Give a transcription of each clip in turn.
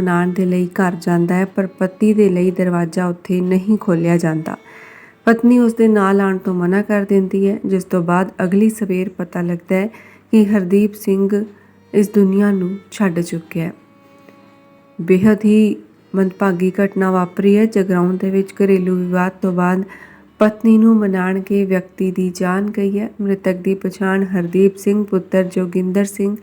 ਮਨਾਉਣ ਦੇ ਲਈ ਘਰ ਜਾਂਦਾ ਹੈ, ਪਰ ਪਤੀ ਦੇ ਲਈ ਦਰਵਾਜ਼ਾ ਉੱਥੇ ਨਹੀਂ ਖੋਲ੍ਹਿਆ ਜਾਂਦਾ। ਪਤਨੀ ਉਸ ਦੇ ਨਾਲ ਆਉਣ ਤੋਂ ਮਨਾ ਕਰ ਦਿੰਦੀ ਹੈ, ਜਿਸ ਤੋਂ ਬਾਅਦ ਅਗਲੀ ਸਵੇਰ ਪਤਾ ਲੱਗਦਾ ਹੈ ਕਿ ਹਰਦੀਪ ਸਿੰਘ ਇਸ ਦੁਨੀਆ ਨੂੰ ਛੱਡ ਚੁੱਕਿਆ ਹੈ। ਬੇहद ਹੀ ਮੰਦਭਾਗੀ ਘਟਨਾ ਵਾਪਰੀ ਹੈ। ਜਗਰਾਉਂ ਦੇ ਵਿੱਚ ਘਰੇਲੂ ਵਿਵਾਦ ਤੋਂ ਬਾਅਦ ਪਤਨੀ ਨੂੰ ਮਨਾਣ ਕੇ ਵਿਅਕਤੀ ਦੀ ਜਾਨ ਗਈ ਹੈ। ਮ੍ਰਿਤਕ ਦੀ ਪਛਾਣ ਹਰਦੀਪ ਸਿੰਘ, ਪੁੱਤਰ ਜੋਗਿੰਦਰ ਸਿੰਘ,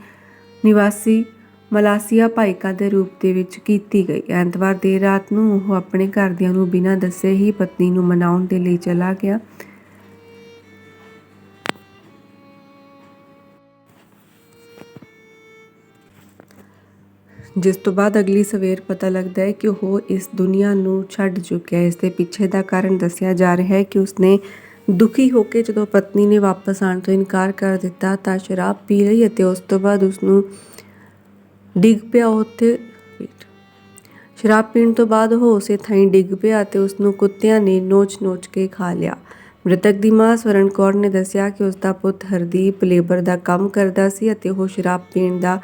ਨਿਵਾਸੀ ਮਲਾਸੀਆ ਭਾਈਕਾ ਦੇ ਰੂਪ ਦੇ ਵਿੱਚ ਕੀਤੀ ਗਈ। ਐਤਵਾਰ ਦੇਰ ਰਾਤ ਨੂੰ ਉਹ ਆਪਣੇ ਘਰਦਿਆਂ ਨੂੰ ਬਿਨਾਂ ਦੱਸੇ ਹੀ ਪਤਨੀ ਨੂੰ ਮਨਾਉਣ ਦੇ ਲਈ ਚਲਾ ਗਿਆ। ਜਿਸ ਤੋਂ ਬਾਅਦ ਅਗਲੀ ਸਵੇਰ ਪਤਾ ਲੱਗਦਾ ਹੈ ਕਿ ਉਹ ਇਸ ਦੁਨੀਆ ਨੂੰ ਛੱਡ ਚੁੱਕਿਆ ਹੈ। ਇਸ ਦੇ ਪਿੱਛੇ ਦਾ ਕਾਰਨ ਦੱਸਿਆ ਜਾ ਰਿਹਾ ਹੈ ਕਿ ਉਸਨੇ ਦੁਖੀ ਹੋ ਕੇ ਜਦੋਂ ਪਤਨੀ ਨੇ ਵਾਪਸ ਆਉਣ ਤੋਂ ਇਨਕਾਰ ਕਰ ਦਿੱਤਾ ਤਾਂ ਸ਼ਰਾਬ ਪੀ ਲਈ ਅਤੇ ਉਸ ਤੋਂ ਬਾਅਦ ਉਸਨੂੰ ਡਿੱਗ ਪਿਆ ਉੱਥੇ ਸ਼ਰਾਬ ਪੀਣ ਤੋਂ ਬਾਅਦ ਉਹ ਉਸੇ ਥਾਂ ਡਿੱਗ ਪਿਆ ਅਤੇ ਉਸ ਨੂੰ ਕੁੱਤਿਆਂ ਨੇ ਨੋਚ-ਨੋਚ ਕੇ ਖਾ ਲਿਆ। ਮ੍ਰਿਤਕ ਦੀ ਮਾਂ ਸਵਰਨ ਕੌਰ ਨੇ ਦੱਸਿਆ ਕਿ ਉਸ ਦਾ ਪੁੱਤ ਹਰਦੀਪ ਲੇਬਰ ਦਾ ਕੰਮ ਕਰਦਾ ਸੀ ਅਤੇ ਉਹ ਸ਼ਰਾਬ ਪੀਣ ਦਾ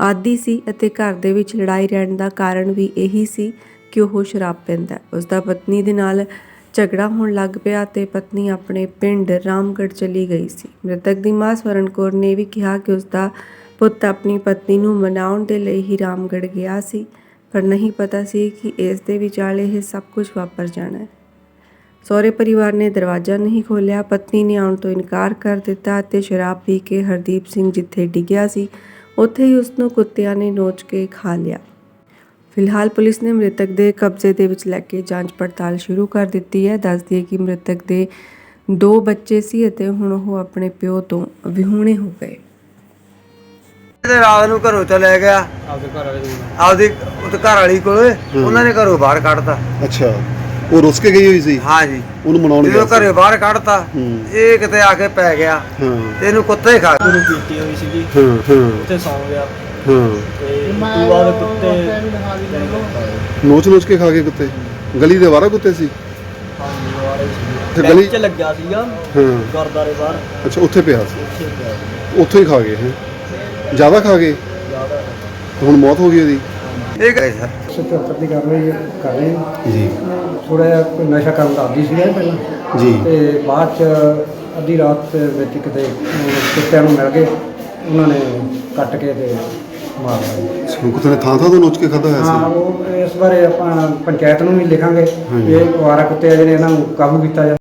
ਆਦੀ ਸੀ ਅਤੇ ਘਰ ਦੇ ਵਿੱਚ ਲੜਾਈ ਰਹਿਣ ਦਾ ਕਾਰਨ ਵੀ ਇਹੀ ਸੀ ਕਿ ਉਹ ਸ਼ਰਾਬ ਪੀਂਦਾ। ਹੈ। ਉਸ ਦਾ ਪਤਨੀ ਦੇ ਨਾਲ ਝਗੜਾ ਹੋਣ ਲੱਗ ਪਿਆ ਤੇ ਪਤਨੀ ਆਪਣੇ ਪਿੰਡ ਰਾਮਗੜ੍ਹ ਚਲੀ ਗਈ ਸੀ। ਮ੍ਰਿਤਕ ਦੀ ਮਾਂ ਸਵਰਨ ਕੌਰ ਨੇ ਵੀ ਕਿਹਾ ਕਿ ਉਸ ਦਾ ਪੁੱਤ ਆਪਣੀ ਪਤਨੀ ਨੂੰ ਮਨਾਉਣ ਦੇ ਲਈ ਹੀ ਰਾਮਗੜ੍ਹ ਗਿਆ ਸੀ, ਪਰ ਨਹੀਂ ਪਤਾ ਸੀ ਕਿ ਇਸ ਦੇ ਵਿਚਾਲੇ ਇਹ ਸਭ ਕੁਝ ਵਾਪਰ ਜਾਣਾ ਹੈ। ਸਹੁਰੇ ਪਰਿਵਾਰ ਨੇ ਦਰਵਾਜ਼ਾ ਨਹੀਂ ਖੋਲ੍ਹਿਆ, ਪਤਨੀ ਨੇ ਆਉਣ ਤੋਂ ਇਨਕਾਰ ਕਰ ਦਿੱਤਾ ਅਤੇ ਸ਼ਰਾਬ ਪੀ ਕੇ ਹਰਦੀਪ ਸਿੰਘ ਜਿੱਥੇ ਡਿੱਗਿਆ ਸੀ, ਉੱਥੇ ਹੀ ਉਸ ਨੂੰ ਕੁੱਤਿਆਂ ਨੇ ਨੋਚ ਕੇ ਖਾ ਲਿਆ। ਫਿਲਹਾਲ ਪੁਲਿਸ ਨੇ ਮ੍ਰਿਤਕ ਦੇ ਕਬਜ਼ੇ ਦੇ ਵਿੱਚ ਲੈ ਕੇ ਜਾਂਚ ਪੜਤਾਲ ਸ਼ੁਰੂ ਕਰ ਦਿੱਤੀ ਹੈ। ਦੱਸਦੀ ਹੈ ਕਿ ਮ੍ਰਿਤਕ ਦੇ ਦੋ ਬੱਚੇ ਸੀ ਅਤੇ ਹੁਣ ਉਹ ਆਪਣੇ ਪਿਓ ਤੋਂ ਵਿਹੂਣੇ ਹੋ ਗਏ। ਤੇ ਰਾਤ ਨੂੰ ਘਰੋਂ ਚਲੇ ਗਿਆ। ਆਪਦੇ ਘਰ ਵਾਲੇ ਨੂੰ ਆਪਦੀ ਉਹਦੇ ਘਰ ਵਾਲੀ ਕੋਲੇ ਉਹਨਾਂ ਨੇ ਘਰੋਂ ਬਾਹਰ ਕੱਢਤਾ। ਅੱਛਾ। ਉਹ ਰੁੱਸ ਕੇ ਗਈ ਹੋਈ ਸੀ? ਹਾਂ ਜੀ ਉਹਨੂੰ ਮਨਾਉਣ ਜਦੋਂ ਗਿਆ ਘਰੇ ਬਾਹਰ ਕੱਢਤਾ ਹੂੰ। ਇਹ ਕਿਤੇ ਆ ਕੇ ਪੈ ਗਿਆ। ਹਾਂ। ਤੇ ਇਹਨੂੰ ਕੁੱਤੇ ਖਾ ਗਏ। ਉਹਨੂੰ ਪੀਤੀ ਹੋਈ ਸੀਗੀ। ਹਾਂ ਹਾਂ। ਉੱਥੇ ਸੌਂ ਗਿਆ। ਹਾਂ। ਤੇ ਉਸ ਤੋਂ ਬਾਅਦ ਕੁੱਤੇ ਨੋਚ ਨੋਚ ਕੇ ਖਾ ਕੇ ਕੁੱਤੇ। ਗਲੀ ਦੇ ਵਾਰਾ ਕੁੱਤੇ ਸੀ? ਹਾਂਜੀ ਵਾਰੇ ਤੇ ਸੀ। ਗਲੀ- ਗਲੀ ਚ ਲੱਗਿਆ ਸੀਗਾ। ਹਾਂ। ਗੁਰਦਾਰੇ ਬਾਹਰ। ਅੱਛਾ ਉੱਥੇ ਪਿਆ ਸੀ। ਉੱਥੇ ਪਿਆ ਸੀ। ਉੱਥੋਂ ਹੀ ਖਾ ਗਏ ਹੈ? ਜ਼ਿਆਦਾ ਖਾ ਗਏ? ਜ਼ਿਆਦਾ ਹੁਣ ਮੌਤ ਹੋ ਗਈ ਉਹਦੀ? ਇਹ ਗਏ ਸਰ। 77 ਦੀ ਕਾਰਵਾਈ ਕਰ ਰਹੇ ਹਾਂ। ਜੀ। ਥੋੜਾ ਜਿਹਾ ਕੋਈ ਨਸ਼ਾ ਕਰਨ ਦਾ ਆਦੀ ਸੀਗਾ ਇਹ ਪਹਿਲਾਂ। ਜੀ। ਤੇ ਬਾਅਦ ਚ ਅੱਧੀ ਰਾਤ ਵਿੱਚ ਕਿਤੇ ਕੁੱਤਿਆਂ ਨੂੰ ਮਿਲ ਗਏ। ਉਹਨਾਂ ਨੇ ਕੱਟ ਕੇ ਤੇ ਮਾਰ ਦਿੱਤਾ। ਹੁਣ ਕੁੱਤੇ ਨੇ ਥਾਂ ਥਾਂ ਤੋਂ ਨੋਚ ਕੇ ਖਾਦਾ ਹੋਇਆ ਹਾਂ ਸੀ ਉਹ ਇਸ ਬਾਰੇ ਆਪਾਂ ਪੰਚਾਇਤ ਨੂੰ ਵੀ ਲਿਖਾਂਗੇ। ਇਹ ਅਵਾਰਾ ਕੁੱਤੇ ਆ ਜਿਹੜੇ ਇਹਨਾਂ ਨੂੰ ਕਾਬੂ ਕੀਤਾ ਜਾਵੇ।